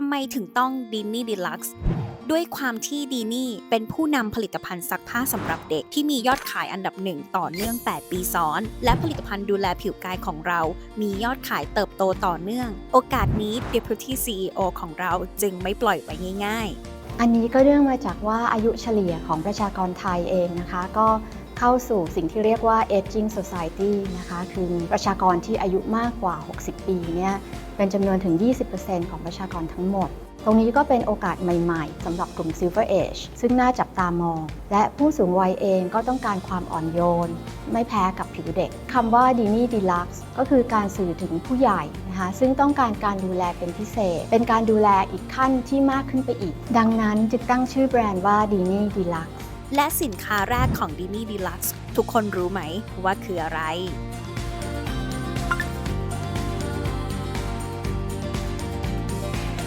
ทำไมถึงต้องดินนี่ดีลักซ์ด้วยความที่ดีนี่เป็นผู้นำผลิตภัณฑ์ซักผ้าสำหรับเด็กที่มียอดขายอันดับหนึ่งต่อเนื่อง 8 ปีซ้อน และผลิตภัณฑ์ดูแลผิวกายของเรา มียอดขายเติบโตต่อเนื่อง โอกาสนี้ Deputy CEO ของเราจึงไม่ปล่อยไว้ง่าย ๆ อันนี้ก็เนื่องมาจากว่าอายุเฉลี่ยของประชากรไทยเองนะคะ ก็เข้าสู่สิ่งที่เรียกว่า aging society นะคะ คือประชากรที่อายุมากกว่า 60 ปีเนี่ย เป็นจำนวนถึง 20%ของประชากรทั้งหมด ตรงนี้ก็เป็นโอกาสใหม่ๆสำหรับกลุ่ม Silver Age ซึ่งน่าจับตามอง และผู้สูงวัยเองก็ต้องการความอ่อนโยน ไม่แพ้กับผิวเด็กคำว่า d i n i Deluxe ก็คือการสื่อถึงผู้ใหญ่นะคะซึ่งต้องการการดูแลเป็นพิเศษ เป็นการดูแลอีกขั้นที่มากขึ้นไปอีก ดังนั้นจึงตั้งชื่อแบรนด์ว่า d i n i Deluxe และสินค้าแรกของ d i n i Deluxe ทุกคนรู้ไหมว่าคืออะไร